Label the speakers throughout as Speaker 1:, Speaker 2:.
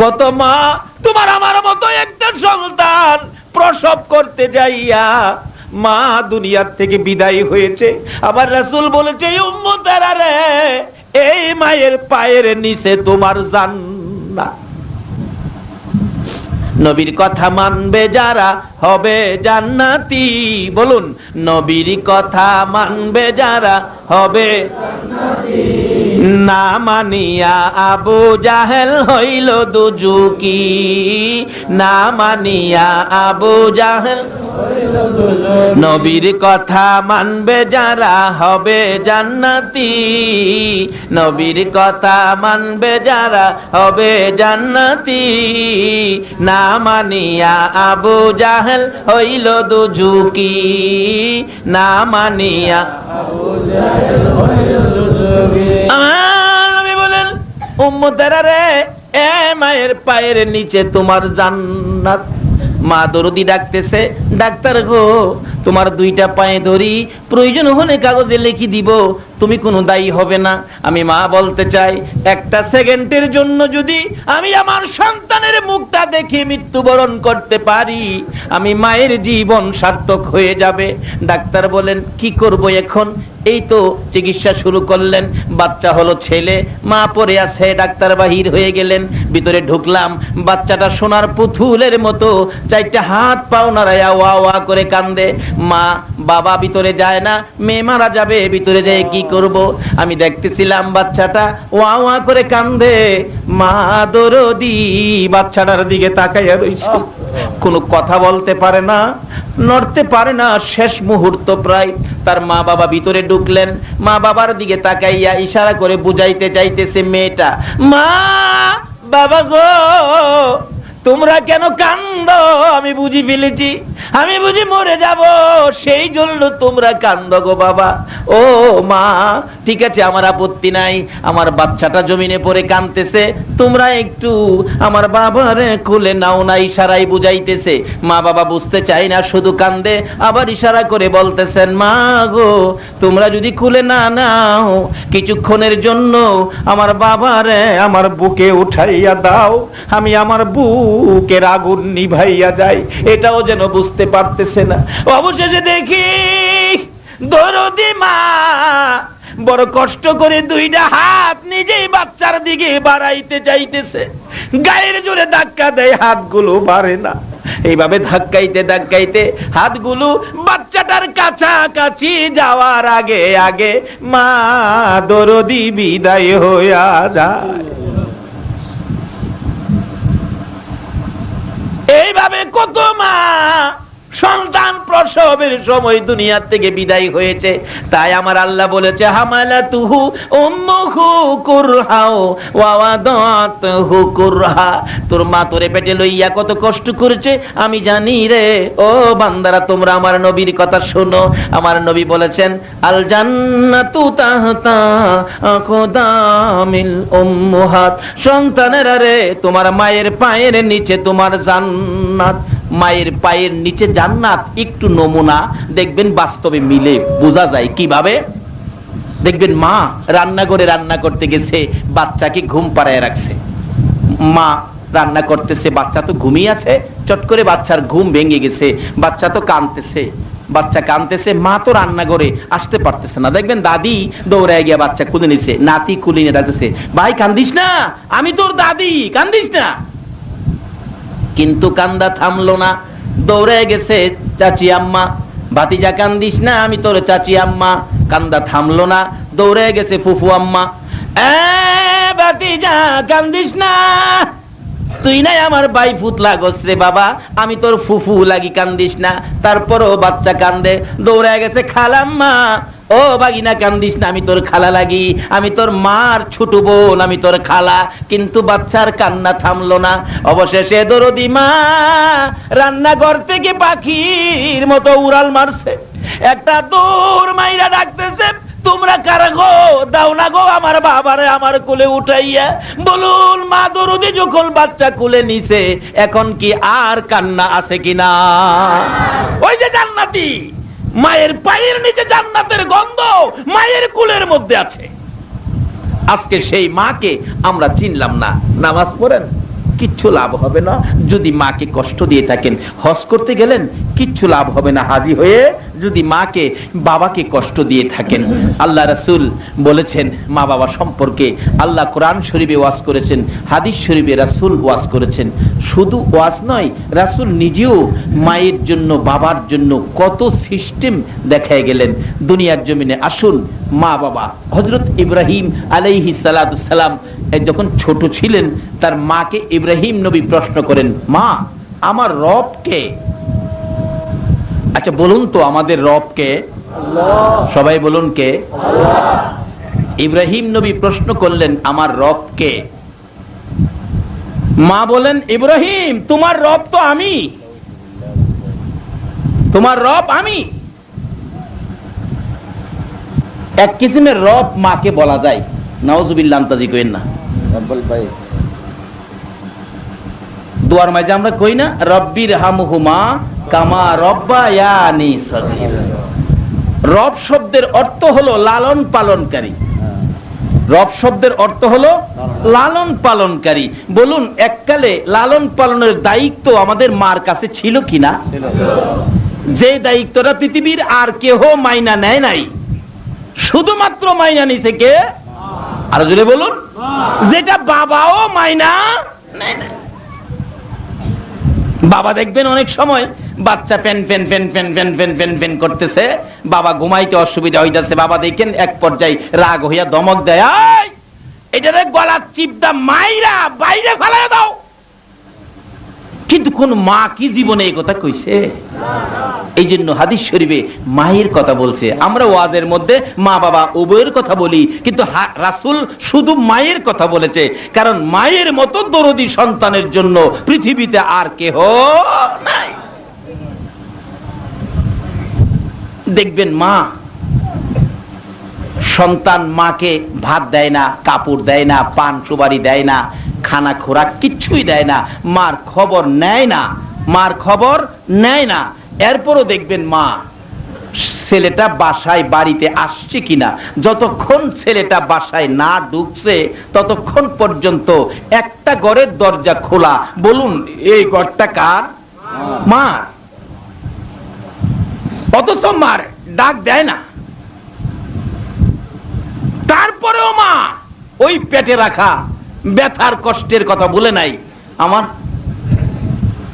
Speaker 1: কত মা, তোমার আমার মতো একটা সন্তান প্রসব করতে যাইয়া মা দুনিয়ার থেকে বিদায় হয়েছে। আবার রাসূল বলেছে এই মায়ের পায়ের নিচে তোমার জান্নাত। নবীর কথা মানবে যারা, হবে জান্নাতি। বলুন, নবীর কথা মানবে যারা, হবে না মানিয়া আবু জাহেল হইল দুজুকি না মানিয়া আবু জাহেল নবীর কথা মানবে যারা হবে জান্নাতি। নবীর কথা মানবে যারা হবে জান্নাতি। না মানিয়া আবু জাহেল হইল দুজুকি না মানিয়া আমার নবী বলেন মায়ের পায়ের নিচে তোমার জান্নাত। মা দরদি ডাকতেছে, ডাক্তার গো, তোমার দুইটা পায়ে ধরি, প্রয়োজন হলে কাগজে লিখি দিব, তুমি কোনো দায়ী হবে না। আমি মা বলতে চাই, একটা সেকেন্ডের জন্য যদি আমি আমার সন্তানের মুখটা দেখে মৃত্যুবরণ করতে পারি, আমি মায়ের জীবন সার্থক হয়ে যাবে। ডাক্তার বলেন, কি করব এখন? এই তো চিকিৎসা শুরু করলেন, বাচ্চা হলো ছেলে, মা পড়ে আছে, ডাক্তার বাহির হয়ে গেলেন, ভিতরে ঢুকলাম, বাচ্চাটা সোনার পুতুলের মতো, চারটা হাত পাও নাড়ায়া ওয়া ওয়া করে কান্দে। মা, বাবা ভিতরে যায় না, মেয়ে মারা যাবে, ভিতরে যেয়ে কি করব? আমি দেখতেছিলাম বাচ্চাটা ওয়া ওয়া করে কান্দে। মা দরদি বাচ্চাটার দিকে তাকাইয়া রইছে। কোনো কথা বলতে পারে না, নড়তে পারে না। শেষ মুহূর্ত প্রায়। তার মা বাবা ভিতরে ঢুকলেন। মা বাবার দিকে তাকাইয়া ইশারা করে বুঝাইতে চাইতেছে মেয়েটা, মা, বাবা গো, তোমরা কেন কান্দ? আমি বুঝি ফেলেছি। আমি বুঝি মরে যাব। সেই জন্য তোমরা কান্দ গো বাবা। ও মা ঠিক আছে, আমার আপত্তি নাই, আমার বাচ্চাটা জমিনে পড়ে কানতেছে তোমরা একটু আমার বাবারে খুলে নাও না ইশারাই বুঝাইতেছে। মা বাবা বুঝতে চাই না, শুধু কান্দে, আবার ইশারা করে বলতেছেন, মা গো, তোমরা যদি খুলে না নাও, কিছুক্ষণের জন্য আমার বাবারে আমার বুকে উঠাইয়া দাও, আমি আমার বুকের আগুন নিভাইয়া যাই। এটাও যেন বুঝতে পারতেছে না। অবশেষে দেখি, দরদি মা বড় কষ্ট করে দুইটা হাত নিজেই বাচ্চার দিকে বাড়াইতে চাইতেছে গায়ের জোরে ধাক্কা দেয়, হাতগুলো বাড়ে না। এইভাবে ধাক্কাইতে ধাক্কাইতে হাতগুলো বাচ্চাটার কাছাকাছি যাওয়ার আগে আগে মা দরদি বিদায় হইয়া যায় এইভাবে কত মা সন্তান প্রসবের সময় দুনিয়ার থেকে বিদায় হয়েছে। তাই আমার আল্লাহ বলেছে হামালা তুহু উম্মুহু কুরহাও ওয়াওয়াদাতুহু কুরহা। তোর মা তোরে পেটে লইয়া কত কষ্ট করেছে, আমি জানি রে। ও বান্দারা, তোমরা আমার নবীর কথা শোনো। আমার নবী বলেছেন আল জান্নাতু তাহতা আকদামিল উম্মুহাত। সন্তানেরা রে, তোমার মায়ের পায়ের নিচে তোমার জান্নাত। মায়ের পায়ের নিচে জান্নাত একটু নমুনা, দেখবেন বাস্তবে মিলে। বোঝা যায় কীভাবে? দেখবেন মা রান্না করে রান্না করতে গেছে, বাচ্চাকে ঘুম পাড়ায় রাখছে। মা রান্না করতেছে, বাচ্চা তো ঘুমিয়ে আছে, চট করে বাচ্চার ঘুম ভেঙে গেছে, বাচ্চা তো কাঁদতেছে। বাচ্চা কাঁদতেছে, মা তো রান্না করে আসতে পারতেছে না। দেখবেন দাদি দৌড়ায় গিয়া বাচ্চা কুলে নিছে, নাতি কুলিনে ডাকতেছে ভাই, কান্দিস না? আমি তোর দাদি, কান্দিস না? কিন্তু কান্দা থামলো না। দৌড়ে গেছে চাচি আম্মা। ভাতিজা, কান্দিস না, আমি তোর চাচি আম্মা। কান্দা থামলো না, দৌড়ে গেছে ফুফু আম্মা। ভাতিজা, কান্দিস না। তুই নাই আমার বাই ফুত লাগস বাবা। আমি তোর ফুফু লাগি কান্দিস না। তারপরও বাচ্চা কান্দে। দৌড়ে গেছে খালাম্মা। ও বাগিনা, কান্দিস না, আমি তোর খালা লাগি। আমি তোর মার ছোট বোন, আমি তোর খালা। কিন্তু বাচ্চার কান্না থামলো না। অবশেষে দরদি মা রান্নাঘর থেকে পাখির মতো উড়াল মারছে। একটা দৌড় মাইরা ডাকতেছে, তোমরা কারা গো? দাও না গো আমার বাবারে আমার কোলে উঠাইয়া। বলুন মা দরদি, যখন বাচ্চা কোলে নিছে, এখন কি আর কান্না আছে কিনা? ওই যে জান্নাতি! মায়ের পায়ের নিচে জান্নাতের গন্ধ মায়ের কুলের মধ্যে আছে। আজকে সেই মাকে আমরা চিনলাম না। নামাজ পড়েন, কিচ্ছু লাভ হবে না। যদি মাকে কষ্ট দিয়ে থাকেন, হজ করতে গেলেন, কিচ্ছু লাভ হবে না। হাজি হয়ে যদি মাকে, বাবাকে কষ্ট দিয়ে থাকেন। আল্লাহ রাসূল বলেছেন, মা বাবা সম্পর্কে আল্লাহ কোরআন শরীফে ওয়াজ করেছেন, হাদিস শরীফে রাসূল ওয়াজ করেছেন। শুধু ওয়াজ নয়, রাসূল নিজেও মায়ের জন্য, বাবার জন্য কত সিস্টেম দেখায় গেলেন। দুনিয়ার জমিনে আসুন, মা বাবা হজরত ইব্রাহিম আলাইহি সালাম যখন ছোট ছিলেন, তার মাকে ইব্রাহিম নবী প্রশ্ন করেন, মা, আমার রব কে? আচ্ছা বলুন তো আমাদের রব কে সবাই বলুন কে? ইব্রাহিম নবী প্রশ্ন করলেন আমার রব কে? মা বলেন ইব্রাহিম তোমার রব তো আমি। তোমার রব আমি। এক কিসিমের রব মাকে বলা যায়। নওয়াজুবিল্লাহ আন্তাজি কইন না।
Speaker 2: রব্বুল বাইত
Speaker 1: দুয়ার মাঝে আমরা কই না? রব্বির হামহুমা কামা রব্বায়ানি সগীর। রব শব্দের অর্থ হলো লালন পালনকারী। রব শব্দের অর্থ হলো লালন পালনকারী। বলুন, এককালে লালন পালনের দায়িত্ব আমাদের মার কাছে ছিল কিনা? যে দায়িত্বটা পৃথিবীর আর কেহ মাইনা নেয় নাই। শুধুমাত্র মাইনা নিছে কে? আর জোরে বলুন। যেটা বাবাও মাইনা নেয় না বাবা দেখবেন অনেক সময় বাচ্চা পেন পেন পেন পেন পেন পেন পেন পেন করতেছে। বাবা ঘুমাইতে অসুবিধা হইতেছে। বাবা দেখেন এক পর্যায়ে রাগ হইয়া দমক দেয় "এই, এটারে গলা চিপদা মাইরা বাইরে ফেলায় দাও। কিন্তু কোন মা কি জীবনে এই কথা কইছে? এই জন্য হাদিস শরীফে মায়ের কথা বলছে। আমরা ওয়াজের মধ্যে মা বাবা উভয়ের কথা বলি, কিন্তু রাসূল শুধু মায়ের কথা বলেছে। কারণ মায়ের মতো দরদি সন্তানের জন্য পৃথিবীতে আর কেহ নাই। দেখবেন মা সন্তান মাকে ভাত দেয় না, কাপড় দেয় না, পান সুবারি দেয় না খানা খোরাক কিচ্ছুই দেয় না, মার খবর নেয় না, মার খবর নেয় না। এরপরও দেখবেন মা, ছেলেটা বাসায় বাড়িতে আসছে কিনা, যতক্ষণ ছেলেটা বাসায় না ঢুকছে, ততক্ষণ পর্যন্ত একটা ঘরের দরজা খোলা। বলুন, এই ঘরটা কার? মা অথচ মার ডাক দেয় না। তারপরেও মা, ওই পেটে রাখা ব্যথার কষ্টের কথা বলে নাই। আমার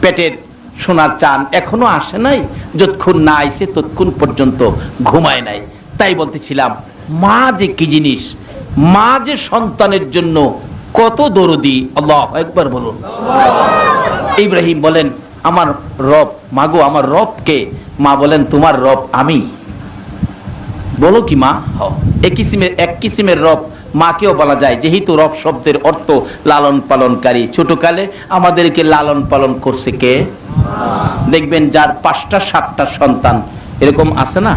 Speaker 1: পেটের সোনার চান এখনও আসে নাই, যতক্ষণ না আইসে ততক্ষণ পর্যন্ত ঘুমায় নাই। তাই বলতেছিলাম, মা যে কি জিনিস, মা যে সন্তানের জন্য কত দরদি, আল্লাহ একবার বলুন। ইব্রাহিম বলেন, আমার রব মাগো আমার রবকে। মা বলেন, তোমার রব আমি। বলো কি মা? হ এক কিসিমের এক কিসিমের রব মাকেও বলা যায়, যেহেতু রব শব্দের অর্থ লালন পালনকারী, ছোটকালে আমাদেরকে লালন পালন করছে কে? দেখবেন যার পাঁচটা সাতটা সন্তান, এরকম আছে না?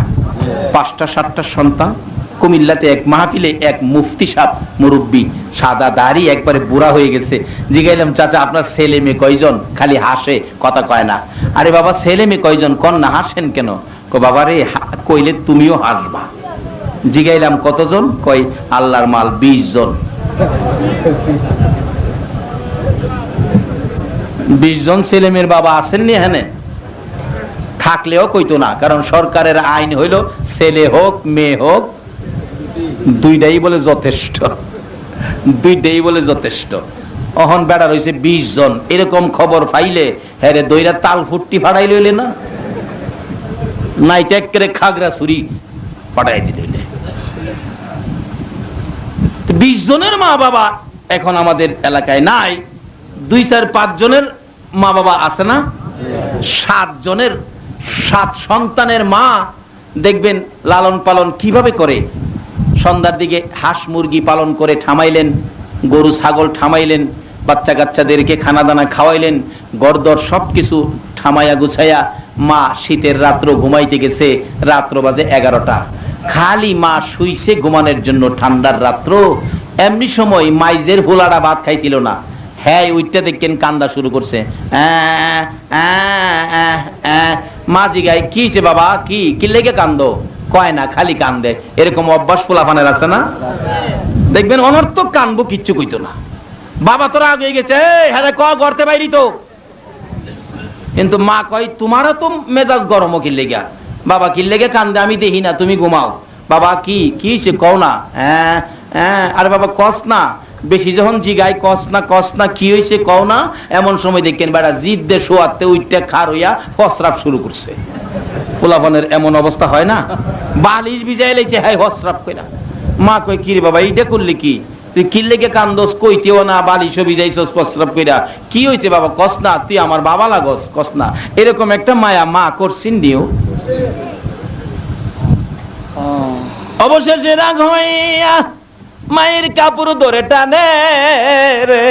Speaker 1: পাঁচটা সাতটা সন্তান, কুমিল্লাতে এক মাহফিলে এক মুফতি সাহ, মুরব্বী, সাদা দাড়ি, একবারে বুড়া হয়ে গেছে। জিগাইলাম, চাচা, আপনার ছেলে মেয়ে কয়জন? খালি হাসে, কথা কয় না। আরে বাবা, ছেলে মেয়ে কয়জন? কন না, হাসেন কেন? কো বাবা রে কইলে তুমিও হাসবা। জিগাইলাম কতজন? কয়, আল্লাহর মাল বিশ জন বিশ জন ছেলে মেয়ের বাবা আসেননি এখানে? থাকলেও কইতো না, কারণ সরকারের আইন হইল ছেলে হোক, মেয়ে হোক, দুইটাই বলে যথেষ্ট। দুইটাই বলে যথেষ্ট। অহন বেড়া রয়েছে বিশ জন এরকম খবর পাইলে হ্যাঁ দইরা তাল ফুটটি ফাড়াই লইলে না? নাই ত্যাগ করে খাগড়া ছুরি ফাটাই দিলে। বিশ জনের মা বাবা এখন আমাদের এলাকায় নাই। দুই চার, পাঁচ জনের মা বাবা আছে না? সাত জনের, সাত সন্তানের মা। দেখবেন লালন পালন কীভাবে করে? সন্ধ্যার দিকে হাঁস মুরগি পালন করে ঠামাইলেন গরু, ছাগল ঠামাইলেন বাচ্চা কাচ্চাদেরকে খানা দানা খাওয়াইলেন গরদর সব কিছু ঠামাইয়া গুছাইয়া মা শীতের রাত্র ঘুমাইতে গেছে, রাত্র বাজে এগারোটা। খালি মা শুইছে ঘুমানোর জন্য ঠান্ডার রাত্র। এমনি সময় মাইজের ভোলাটা ভাত খাইছিল না। হ্যাঁ ওইটা দেখেন কান্দা শুরু করছে। কি হয়েছে বাবা? কি? কি লেগে কান্দো? কয় না, খালি কান্দে। এরকম অভ্যাস আছে না? দেখবেন অনর্থক কিচ্ছু কইতো না। বাবা তোরা আগে গেছে হ্যাঁ ক গড়তে বাইরি তো? কিন্তু মা কয়, তোমারও তো মেজাজ গরম কিনলে গা বাবা কিনলে গে কান্দে? আমি দেখি না, তুমি ঘুমাও। বাবা, কি কি সে কও না। হ্যাঁ হ্যাঁ আরে বাবা, কস না। বেশি যখন জিগাই কস না কস না, কি হয়েছে কও না। এমন সময় দেখেন বেড়া, জিদ দে শোয়াতে উইটে খার হইয়া ফসরাপ শুরু করছে। পোলাপনের এমন অবস্থা হয় না? বালিশ বিজাই লাইছে হাই হসরাপ কইরা। মা কই কি রে বাবা এইটা করলি কি? তুই কিনলে গে কান্দোস? কইতেও না, বালিশও বিজাইছস প্রস্রাব কইরা। কি হইছে বাবা, কস না, তুই আমার বাবা লাগস, কস না। এরকম একটা মায়া মা করছিন দিও। অবশেষে রাগ হইয়া মায়ের কাপড় ধরে টানে রে।